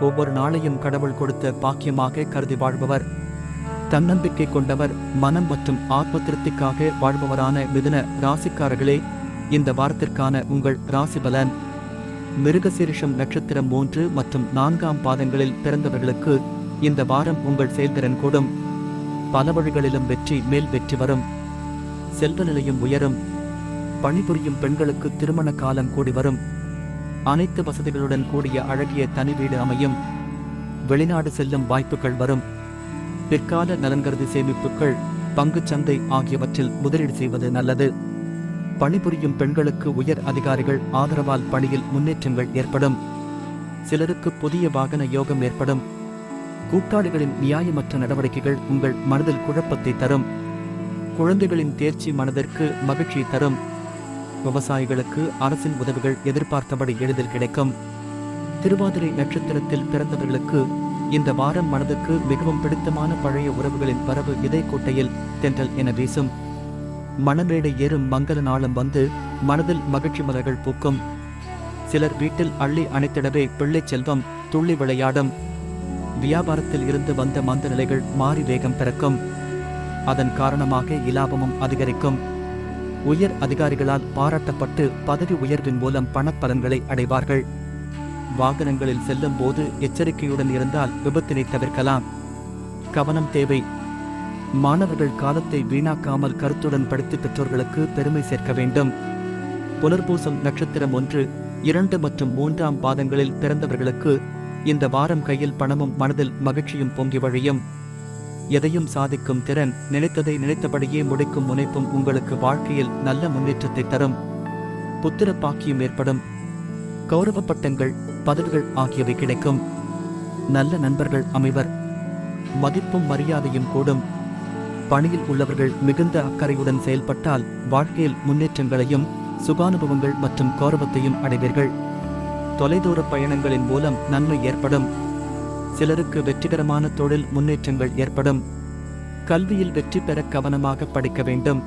ஒவ்வொரு நாளையும் கடவுள் கொடுத்த பாக்கியமாக கருதி வாழ்பவர். தன்னம்பிக்கை கொண்டவர் மனம் மற்றும் ஆத்ம திருப்திக்காக வாழ்பவரான மிதுன ராசிக்காரர்களே இந்த வாரத்திற்கான உங்கள் ராசி பலன். மிருகசீரிஷம் நட்சத்திரம் மூன்று மற்றும் நான்காம் பாதங்களில் பிறந்தவர்களுக்கு இந்த வாரம் உங்கள் செயல்திறன் கூடும். பல வழிகளிலும் வெற்றி மேல் வெற்றி வரும். செல்வ நிலையும் உயரும். பணிபுரியும் பெண்களுக்கு திருமண காலம் கூடி வரும். அனைத்து வசதிகளுடன் கூடிய அழகிய தனி வீடு அமையும். வெளிநாடு செல்லும் வாய்ப்புகள் வரும். பிற்கால நலன்கருதி சேமிப்புகள் பங்குச் சந்தை ஆகியவற்றில் முதலீடு செய்வது நல்லது. பணிபுரியும் பெண்களுக்கு உயர் அதிகாரிகள் ஆதரவால் பணியில் முன்னேற்றங்கள் ஏற்படும். சிலருக்கு புதிய வாகன யோகம் ஏற்படும். கூட்டாளிகளின் நியாயமற்ற நடவடிக்கைகள் உங்கள் மனதில் குழப்பத்தை தரும். குழந்தைகளின் தேர்ச்சி மனதிற்கு மகிழ்ச்சி தரும். விவசாயிகளுக்கு அரசின் உதவிகள் எதிர்பார்த்தபடி எளிதில் கிடைக்கும். திருவாதிரை நட்சத்திரத்தில் பிறந்தவர்களுக்கு இந்த வாரம் மனதுக்கு மிகவும் பிடித்தமான பழைய உறவுகளின் பரவு இதை கோட்டையில் தென்றல் என வீசும். மணமேடை ஏறும் மங்கள நாளும் வந்து மனதில் மகிழ்ச்சி மலர்கள் பூக்கும். சிலர் வீட்டில் அள்ளி அணைத்திடவே பிள்ளை செல்வம் துள்ளி விளையாடும். வியாபாரத்தில் இருந்து வந்த மந்த நிலைகள் மாறி வேகம் பிறக்கும். அதன் காரணமாக இலாபமும் அதிகரிக்கும். உயர் அதிகாரிகளால் பாராட்டப்பட்டு பதவி உயர்வின் மூலம் பணப்பலன்களை அடைவார்கள். வாகனங்களில் செல்லும் போது எச்சரிக்கையுடன் இருந்தால் விபத்தினை தவிர்க்கலாம். கவனம் தேவை. மாணவர்கள் காலத்தை வீணாக்காமல் கருத்துடன் படித்து பெற்றோர்களுக்கு பெருமை சேர்க்க வேண்டும். புனர்பூசம் நட்சத்திரம் ஒன்று இரண்டு மற்றும் மூன்றாம் பாதங்களில் பிறந்தவர்களுக்கு இந்த வாரம் கையில் பணமும் மனதில் மகிழ்ச்சியும் பொங்கி வழியும். எதையும் சாதிக்கும் திறன் நினைத்ததை நினைத்தபடியே முடிக்கும் முனைப்பும் உங்களுக்கு வாழ்க்கையில் நல்ல முன்னேற்றத்தை தரும். புத்திர பாக்கியம் ஏற்படும். கௌரவ பட்டங்கள் பதவிகள் ஆகியவை கிடைக்கும். நல்ல நண்பர்கள் அமைவர். மதிப்பும் மரியாதையும் கூடும். பணியில் உள்ளவர்கள் மிகுந்த அக்கறையுடன் செயல்பட்டால் வாழ்க்கையில் முன்னேற்றங்களையும் சுகானுபவங்கள் மற்றும் கௌரவத்தையும் அடைவீர்கள். தொலைதூர பயணங்களின் மூலம் நன்மை ஏற்படும். சிலருக்கு வெற்றிகரமான தொழில் முன்னேற்றங்கள் ஏற்படும். கல்வியில் வெற்றி பெற கவனமாக படிக்க வேண்டும்.